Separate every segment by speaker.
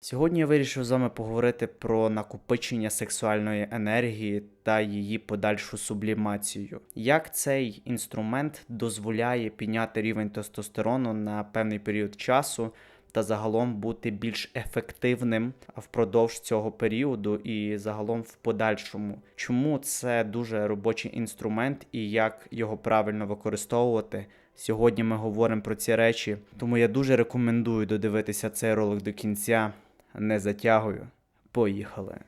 Speaker 1: Сьогодні я вирішив з вами поговорити про накопичення сексуальної енергії та її подальшу сублімацію. Як цей інструмент дозволяє підняти рівень тестостерону на певний період часу та загалом бути більш ефективним впродовж цього періоду і загалом в подальшому. Чому це дуже робочий інструмент і як його правильно використовувати? Сьогодні ми говоримо про ці речі, тому я дуже рекомендую додивитися цей ролик до кінця. Не затягую. Поїхали.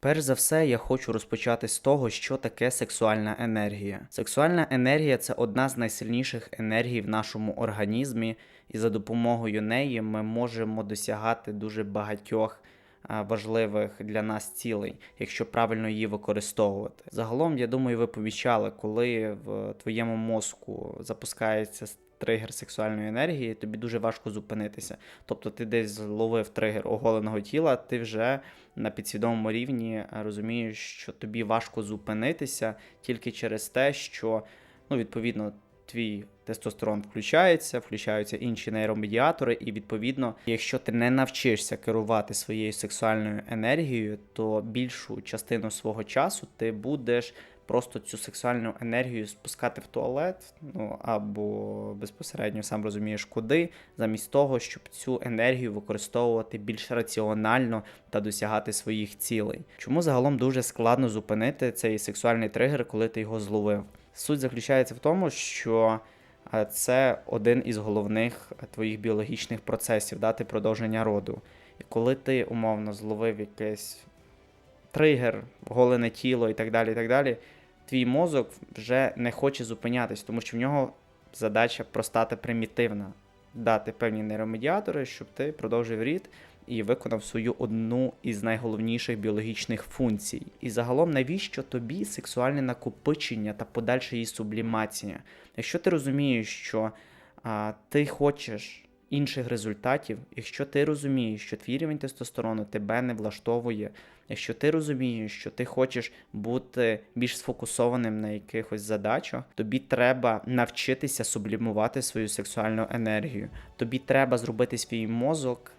Speaker 1: Перш за все, я хочу розпочати з того, що таке сексуальна енергія. Сексуальна енергія це одна з найсильніших енергій в нашому організмі, і за допомогою неї ми можемо досягати дуже багатьох важливих для нас цілей, якщо правильно її використовувати. Загалом, я думаю, ви помічали, коли в твоєму мозку запускається тригер сексуальної енергії, тобі дуже важко зупинитися. Тобто ти десь зловив тригер оголеного тіла, ти вже на підсвідомому рівні розумієш, що тобі важко зупинитися тільки через те, що ну, відповідно твій тестостерон включається, включаються інші нейромедіатори, і відповідно, якщо ти не навчишся керувати своєю сексуальною енергією, то більшу частину свого часу ти будеш просто цю сексуальну енергію спускати в туалет, ну або безпосередньо сам розумієш куди, замість того, щоб цю енергію використовувати більш раціонально та досягати своїх цілей. Чому загалом дуже складно зупинити цей сексуальний тригер, коли ти його зловив? Суть заключається в тому, що це один із головних твоїх біологічних процесів, дати продовження роду. І коли ти умовно зловив якийсь тригер, голене тіло і так далі, і так далі, твій мозок вже не хоче зупинятись, тому що в нього задача проста та примітивна дати певні нейромедіатори, щоб ти продовжив рід і виконав свою одну із найголовніших біологічних функцій. І загалом, навіщо тобі сексуальне накопичення та подальша її сублімація? Якщо ти розумієш, що а, ти хочеш інших результатів, якщо ти розумієш, що твій рівень тестостерону тебе не влаштовує, якщо ти розумієш, що ти хочеш бути більш сфокусованим на якихось задачах, тобі треба навчитися сублімувати свою сексуальну енергію. Тобі треба зробити свій мозок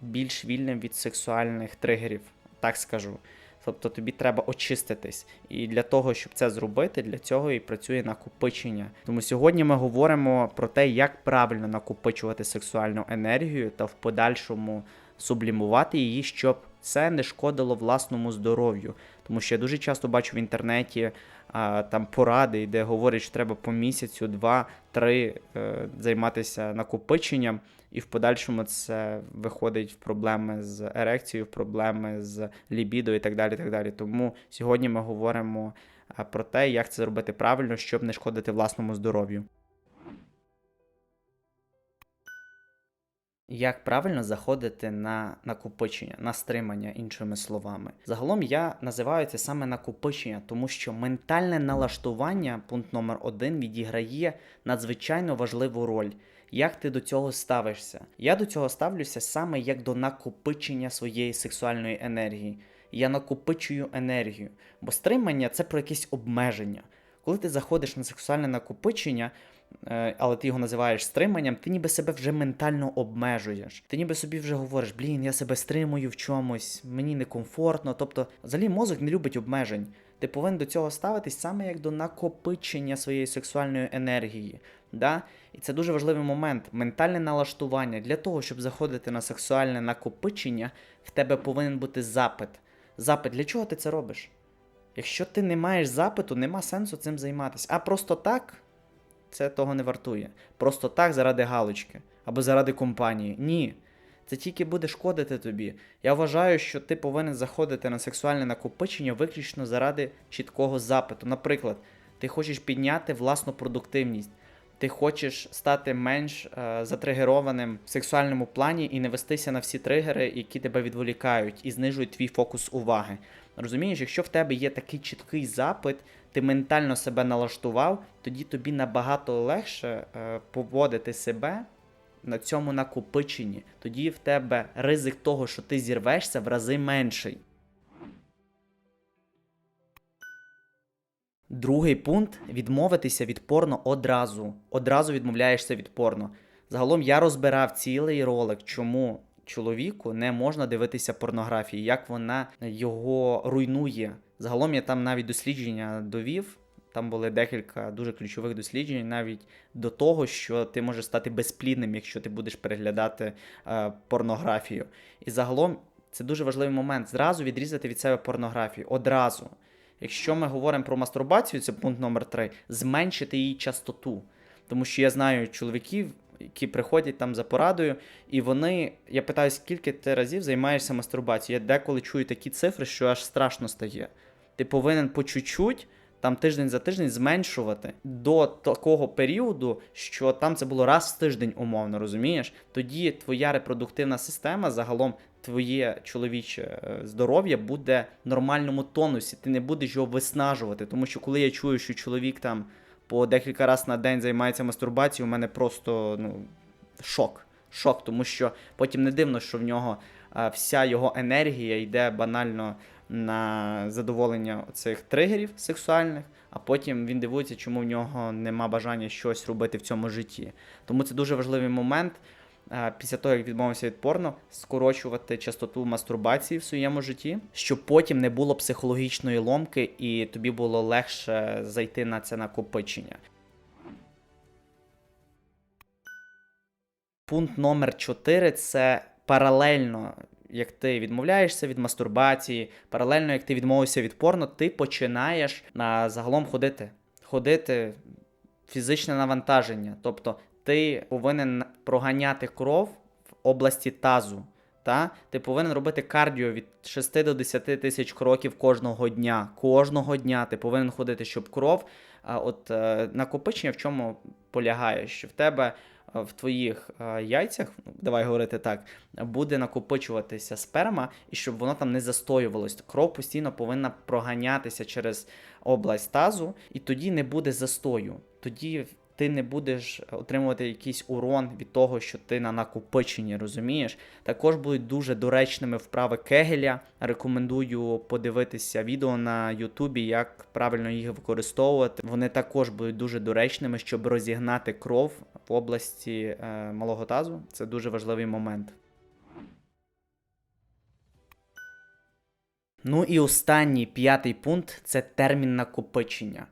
Speaker 1: більш вільним від сексуальних тригерів, так скажу. Тобто тобі треба очиститись. І для того, щоб це зробити, для цього і працює накопичення. Тому сьогодні ми говоримо про те, як правильно накопичувати сексуальну енергію та в подальшому сублімувати її, щоб це не шкодило власному здоров'ю. Тому що я дуже часто бачу в інтернеті а, там поради, де говорять, що треба по місяцю, два-три е, займатися накопиченням, і в подальшому це виходить в проблеми з ерекцією, в проблеми з лібідо і так далі. так далі. Тому сьогодні ми говоримо про те, як це зробити правильно, щоб не шкодити власному здоров'ю. Як правильно заходити на накопичення, на стримання, іншими словами. Загалом я називаю це саме накопичення, тому що ментальне налаштування, пункт номер один, відіграє надзвичайно важливу роль. Як ти до цього ставишся? Я до цього ставлюся саме як до накопичення своєї сексуальної енергії. Я накопичую енергію, бо стримання це про якесь обмеження. Коли ти заходиш на сексуальне накопичення, але ти його називаєш стриманням, ти ніби себе вже ментально обмежуєш. Ти ніби собі вже говориш, блін, я себе стримую в чомусь, мені некомфортно. Тобто, взагалі мозок не любить обмежень. Ти повинен до цього ставитись саме як до накопичення своєї сексуальної енергії. Да? І це дуже важливий момент. Ментальне налаштування. Для того, щоб заходити на сексуальне накопичення, в тебе повинен бути запит. Запит, для чого ти це робиш? Якщо ти не маєш запиту, нема сенсу цим займатися. А просто так це того не вартує. Просто так заради галочки або заради компанії. Ні. Це тільки буде шкодити тобі. Я вважаю, що ти повинен заходити на сексуальне накопичення виключно заради чіткого запиту. Наприклад, ти хочеш підняти власну продуктивність, ти хочеш стати менш е, затригерованим в сексуальному плані і не вестися на всі тригери, які тебе відволікають і знижують твій фокус уваги. Розумієш, якщо в тебе є такий чіткий запит, ти ментально себе налаштував, тоді тобі набагато легше е, поводити себе на цьому накопиченні. Тоді в тебе ризик того, що ти зірвешся, в рази менший. Другий пункт відмовитися від порно одразу. Одразу відмовляєшся від порно. Загалом я розбирав цілий ролик, чому чоловіку не можна дивитися порнографії, як вона його руйнує. Загалом я там навіть дослідження довів. Там були декілька дуже ключових досліджень, навіть до того, що ти можеш стати безплідним, якщо ти будеш переглядати е, порнографію. І загалом це дуже важливий момент. Зразу відрізати від себе порнографію. Одразу. Якщо ми говоримо про мастурбацію, це пункт номер три, зменшити її частоту. Тому що я знаю чоловіків, які приходять там за порадою, і вони, я питаю, скільки ти разів займаєшся мастурбацією? Я деколи чую такі цифри, що аж страшно стає. Ти повинен по чуть-чуть, там тиждень за тиждень зменшувати до такого періоду, що там це було раз в тиждень, умовно, розумієш? Тоді твоя репродуктивна система, загалом твоє чоловіче е, здоров'я буде в нормальному тонусі. Ти не будеш його виснажувати. Тому що коли я чую, що чоловік там по декілька разів на день займається мастурбацією, у мене просто ну, шок. Шок, тому що потім не дивно, що в нього а, вся його енергія йде банально на задоволення цих тригерів сексуальних, а потім він дивується, чому в нього нема бажання щось робити в цьому житті. Тому це дуже важливий момент. Після того, як відмовився від порно, скорочувати частоту мастурбації в своєму житті, щоб потім не було психологічної ломки і тобі було легше зайти на це накопичення. Пункт номер 4 це паралельно, як ти відмовляєшся від мастурбації, паралельно, як ти відмовився від порно, ти починаєш на загалом ходити. Ходити фізичне навантаження. Тобто ти повинен проганяти кров в області тазу. Та? Ти повинен робити кардіо від 6 до 10 тисяч кроків кожного дня. Кожного дня ти повинен ходити, щоб кров. А от е, накопичення в чому полягає? Що в тебе е, в твоїх е, яйцях, ну, давай говорити так, буде накопичуватися сперма, і щоб воно там не застоювалось. Кров постійно повинна проганятися через область тазу, і тоді не буде застою. Тоді ти не будеш отримувати якийсь урон від того, що ти на накопиченні, розумієш? Також будуть дуже доречними вправи Кегеля. Рекомендую подивитися відео на Ютубі, як правильно їх використовувати. Вони також будуть дуже доречними, щоб розігнати кров в області е, малого тазу. Це дуже важливий момент. Ну і останній п'ятий пункт це термін накопичення.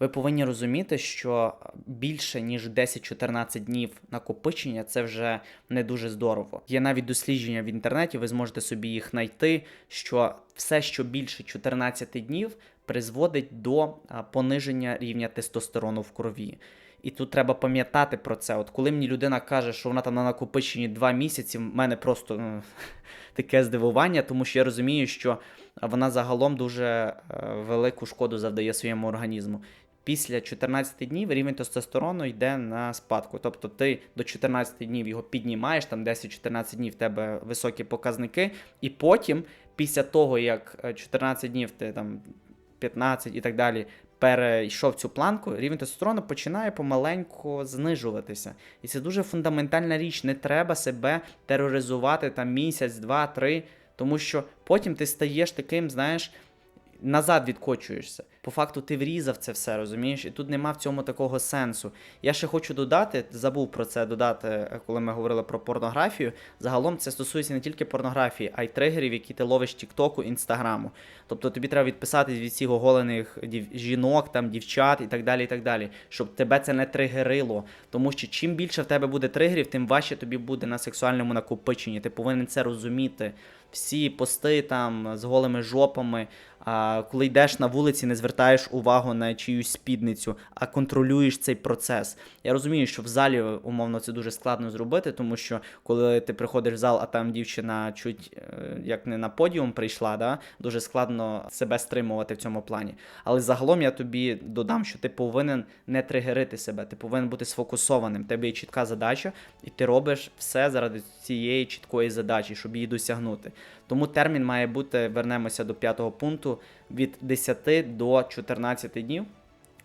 Speaker 1: Ви повинні розуміти, що більше ніж 10-14 днів накопичення це вже не дуже здорово. Є навіть дослідження в інтернеті, ви зможете собі їх знайти. Що все, що більше 14 днів, призводить до пониження рівня тестостерону в крові. І тут треба пам'ятати про це. От коли мені людина каже, що вона там на накопиченні 2 місяці, в мене просто ну, таке здивування, тому що я розумію, що вона загалом дуже е, велику шкоду завдає своєму організму. Після 14 днів рівень тестостерону йде на спадку. Тобто ти до 14 днів його піднімаєш, там 10-14 днів в тебе високі показники, і потім, після того, як 14 днів ти там 15 і так далі. Перейшов цю планку, рівень тестостерону починає помаленьку знижуватися. І це дуже фундаментальна річ. Не треба себе тероризувати там місяць, два, три, тому що потім ти стаєш таким, знаєш, назад відкочуєшся. По факту ти врізав це все, розумієш, і тут нема в цьому такого сенсу. Я ще хочу додати, забув про це додати, коли ми говорили про порнографію. Загалом це стосується не тільки порнографії, а й тригерів, які ти ловиш Тіктоку, Інстаграму. Тобто тобі треба відписатись від всіх оголених жінок, там, дівчат і так далі, і так далі, щоб тебе це не тригерило. Тому що чим більше в тебе буде тригерів, тим важче тобі буде на сексуальному накопиченні. Ти повинен це розуміти. Всі пости там з голими жопами. Коли йдеш на вулиці, не звертаєш увагу на чиюсь спідницю, а контролюєш цей процес. Я розумію, що в залі умовно це дуже складно зробити, тому що коли ти приходиш в зал, а там дівчина чуть е, як не на подіум прийшла, да, дуже складно себе стримувати в цьому плані. Але загалом я тобі додам, що ти повинен не тригерити себе, ти повинен бути сфокусованим. Тебе є чітка задача, і ти робиш все заради цієї чіткої задачі, щоб її досягнути. Тому термін має бути, вернемося до п'ятого пункту, від 10 до 14 днів.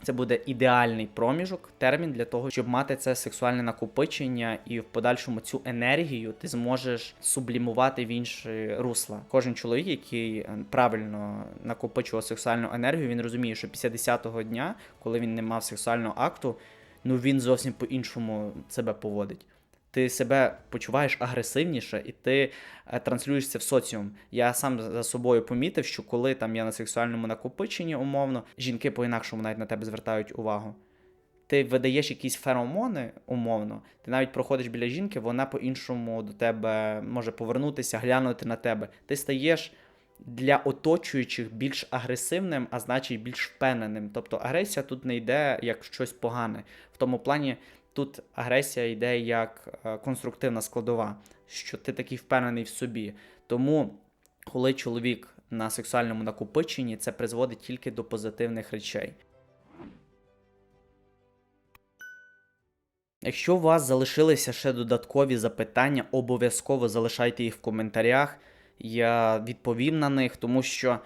Speaker 1: Це буде ідеальний проміжок, термін для того, щоб мати це сексуальне накопичення, і в подальшому цю енергію ти зможеш сублімувати в інші русла. Кожен чоловік, який е, правильно накопичував сексуальну енергію, він розуміє, що після 10-го дня, коли він не мав сексуального акту, ну він зовсім по-іншому себе поводить. Ти себе почуваєш агресивніше і ти е, транслюєшся в соціум. Я сам за собою помітив, що коли там я на сексуальному накопиченні, умовно, жінки по-інакшому навіть на тебе звертають увагу. Ти видаєш якісь феромони, умовно, ти навіть проходиш біля жінки, вона по-іншому до тебе може повернутися, глянути на тебе. Ти стаєш для оточуючих більш агресивним, а значить більш впевненим. Тобто агресія тут не йде як щось погане. В тому плані тут агресія йде як е, конструктивна складова, що ти такий впевнений в собі. Тому, коли чоловік на сексуальному накопиченні, це призводить тільки до позитивних речей. Якщо у вас залишилися ще додаткові запитання, обов'язково залишайте їх в коментарях. Я відповім на них, тому що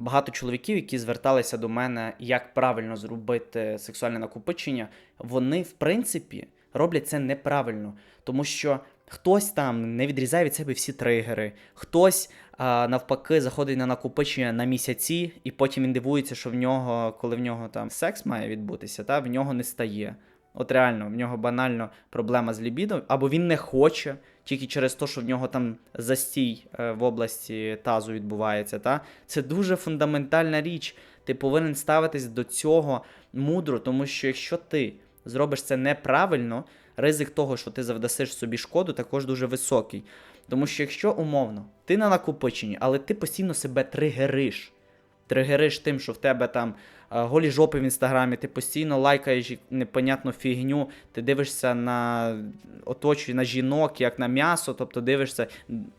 Speaker 1: багато чоловіків, які зверталися до мене, як правильно зробити сексуальне накопичення, вони, в принципі, роблять це неправильно, тому що хтось там не відрізає від себе всі тригери, хтось а, навпаки заходить на накопичення на місяці, і потім він дивується, що в нього, коли в нього там секс має відбутися, та в нього не стає. От реально, в нього банально проблема з лібідом, або він не хоче, тільки через те, що в нього там застій е, в області тазу відбувається. Та? Це дуже фундаментальна річ. Ти повинен ставитись до цього мудро, тому що якщо ти зробиш це неправильно, ризик того, що ти завдасиш собі шкоду, також дуже високий. Тому що якщо умовно, ти на накопиченні, але ти постійно себе тригериш, тригериш тим, що в тебе там е, голі жопи в інстаграмі, ти постійно лайкаєш непонятну фігню, ти дивишся на оточує на жінок, як на м'ясо, тобто дивишся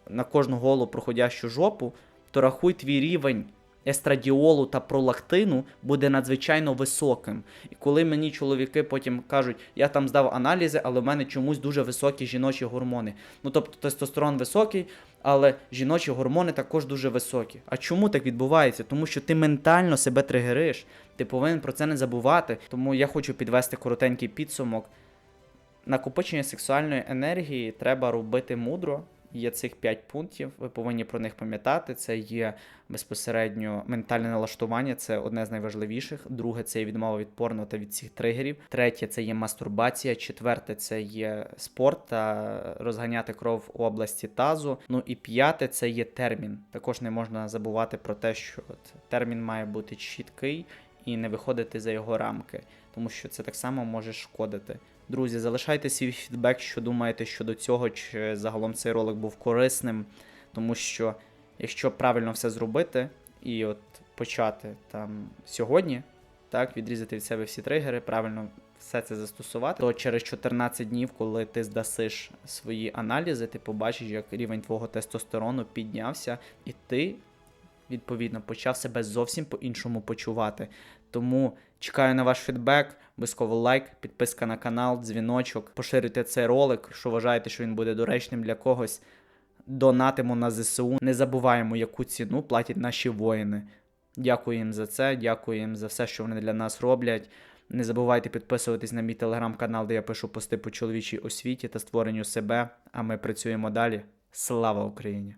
Speaker 1: на кожну голу проходящу жопу, то рахуй твій рівень естрадіолу та пролактину буде надзвичайно високим. І коли мені чоловіки потім кажуть, я там здав аналізи, але в мене чомусь дуже високі жіночі гормони. Ну тобто тестостерон високий, але жіночі гормони також дуже високі. А чому так відбувається? Тому що ти ментально себе тригериш, ти повинен про це не забувати. Тому я хочу підвести коротенький підсумок. Накопичення сексуальної енергії треба робити мудро. Є цих 5 пунктів, ви повинні про них пам'ятати. Це є безпосередньо ментальне налаштування, це одне з найважливіших. Друге це є відмова від порно та від всіх тригерів. Третє це є мастурбація. Четверте це є спорт та розганяти кров у області тазу. Ну і п'яте це є термін. Також не можна забувати про те, що от термін має бути чіткий і не виходити за його рамки, тому що це так само може шкодити. Друзі, залишайте свій фідбек, що думаєте щодо цього, чи загалом цей ролик був корисним, тому що якщо правильно все зробити і от почати там сьогодні, так, відрізати від себе всі тригери, правильно все це застосувати, то через 14 днів, коли ти здасиш свої аналізи, ти побачиш, як рівень твого тестостерону піднявся, і ти відповідно почав себе зовсім по-іншому почувати. Тому чекаю на ваш фідбек, обов'язково лайк, підписка на канал, дзвіночок, поширюйте цей ролик, якщо вважаєте, що він буде доречним для когось. Донатимо на ЗСУ. Не забуваємо, яку ціну платять наші воїни. Дякую їм за це, дякую їм за все, що вони для нас роблять. Не забувайте підписуватись на мій телеграм-канал, де я пишу пости по чоловічій освіті та створенню себе. А ми працюємо далі. Слава Україні!